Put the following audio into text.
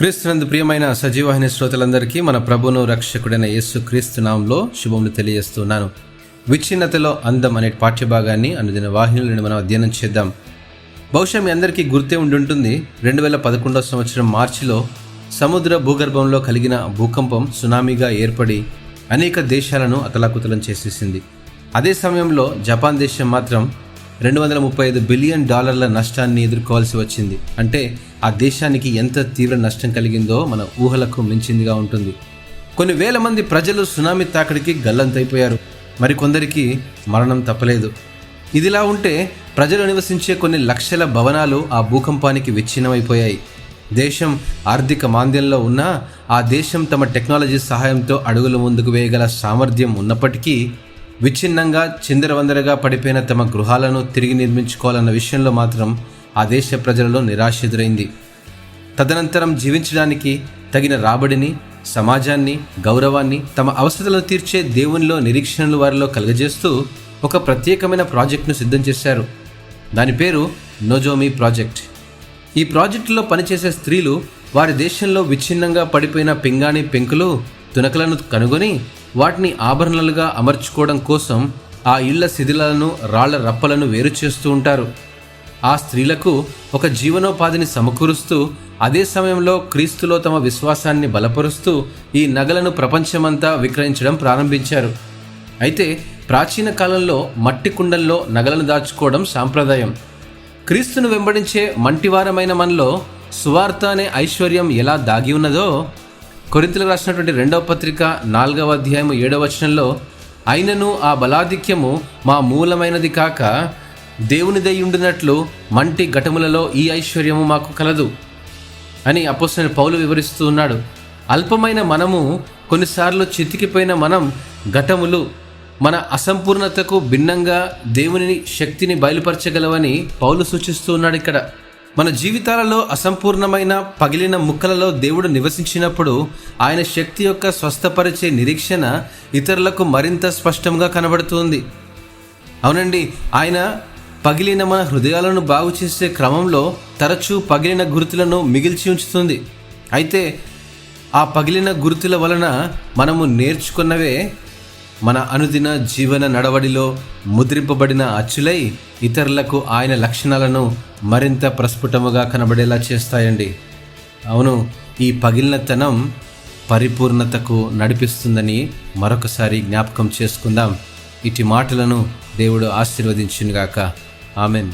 క్రీస్తునందు ప్రియమైన సజీవాహిని శ్రోతలందరికీ మన ప్రభును రక్షకుడైన యేసు క్రీస్తు నామంలో శుభములు తెలియజేస్తున్నాను. విచ్ఛిన్నతలో అందం అనే పాఠ్యభాగాన్ని అనుదిన వాహినుల నుండి మనం అధ్యయనం చేద్దాం. బహుశా మీ అందరికీ గుర్తే ఉండి ఉంటుంది రెండు వేల పదకొండవ సంవత్సరం మార్చిలో సముద్ర భూగర్భంలో కలిగిన భూకంపం సునామీగా ఏర్పడి అనేక దేశాలను అతలాకుతలం చేసేసింది. అదే సమయంలో జపాన్ దేశం మాత్రం రెండు వందల ముప్పై ఐదు బిలియన్ డాలర్ల నష్టాన్ని ఎదుర్కోవాల్సి వచ్చింది. అంటే ఆ దేశానికి ఎంత తీవ్ర నష్టం కలిగిందో మన ఊహలకు మించిందిగా ఉంటుంది. కొన్ని వేల మంది ప్రజలు సునామీ తాకిడికి గల్లంతైపోయారు. మరికొందరికి మరణం తప్పలేదు. ఇదిలా ఉంటే ప్రజలు నివసించే కొన్ని లక్షల భవనాలు ఆ భూకంపానికి విచ్ఛిన్నమైపోయాయి. దేశం ఆర్థిక మాంద్యంలో ఉన్నా ఆ దేశం తమ టెక్నాలజీ సహాయంతో అడుగులు ముందుకు వేయగల సామర్థ్యం ఉన్నప్పటికీ విచ్ఛిన్నంగా చిందరవందరగా పడిపోయిన తమ గృహాలను తిరిగి నిర్మించుకోవాలన్న విషయంలో మాత్రం ఆ దేశ ప్రజలలో నిరాశ ఎదురైంది. తదనంతరం జీవించడానికి తగిన రాబడిని సమాజాన్ని గౌరవాన్ని తమ అవసరాలను తీర్చే దేవునిలో నిరీక్షణలు వారిలో కలుగజేస్తూ ఒక ప్రత్యేకమైన ప్రాజెక్టును సిద్ధం చేశారు. దాని పేరు నోజోమి ప్రాజెక్ట్. ఈ ప్రాజెక్టులో పనిచేసే స్త్రీలు వారి దేశంలో విచ్ఛిన్నంగా పడిపోయిన పింగాణి పెంకులు తునకలను కనుగొని వాటిని ఆభరణాలుగా అమర్చుకోవడం కోసం ఆ ఇళ్ళ శిథిలాలను రాళ్ళ రప్పలను వేరు చేస్తూ ఉంటారు. ఆ స్త్రీలకు ఒక జీవనోపాధిని సమకూరుస్తూ అదే సమయంలో క్రీస్తులో తమ విశ్వాసాన్ని బలపరుస్తూ ఈ నగలను ప్రపంచమంతా విక్రయించడం ప్రారంభించారు. అయితే ప్రాచీన కాలంలో మట్టి కుండల్లో నగలను దాచుకోవడం సాంప్రదాయం. క్రీస్తును వెంబడించే మంటివారమైన మనలో సువార్త అనే ఐశ్వర్యం ఎలా దాగి ఉన్నదో కొరింతలకు రాసినటువంటి రెండవ పత్రిక నాలుగవ అధ్యాయము ఏడవ వచనంలో అయినను ఆ బలాధిక్యము మా మూలమైనది కాక దేవునిదై ఉండినట్లు మంటి ఘటములలో ఈ ఐశ్వర్యము మాకు కలదు అని అపోసిన పౌలు వివరిస్తూ ఉన్నాడు. అల్పమైన మనము కొన్నిసార్లు చితికిపోయిన మనం ఘటములు మన అసంపూర్ణతకు భిన్నంగా దేవుని శక్తిని బయలుపరచగలవని పౌలు సూచిస్తూ ఉన్నాడు ఇక్కడ. మన జీవితాలలో అసంపూర్ణమైన పగిలిన ముక్కలలో దేవుడు నివసించినప్పుడు ఆయన శక్తి యొక్క స్వస్థపరిచే నిరీక్షణ ఇతరులకు మరింత స్పష్టంగా కనబడుతుంది. అవునండి ఆయన పగిలిన మన హృదయాలను బాగు చేసే క్రమంలో తరచూ పగిలిన గుర్తులను మిగిల్చి ఉంచుతుంది. అయితే ఆ పగిలిన గుర్తుల వలన మనము నేర్చుకున్నవే మన అనుదిన జీవన నడవడిలో ముద్రింపబడిన అచ్చులై ఇతరులకు ఆయన లక్షణాలను మరింత ప్రస్ఫుటముగా కనబడేలా చేస్తాయండి. అవును ఈ పగిలినతనం పరిపూర్ణతకు నడిపిస్తుందని మరొకసారి జ్ఞాపకం చేసుకుందాం. ఇటు మాటలను దేవుడు ఆశీర్వదించినగాక. ఆమెన్.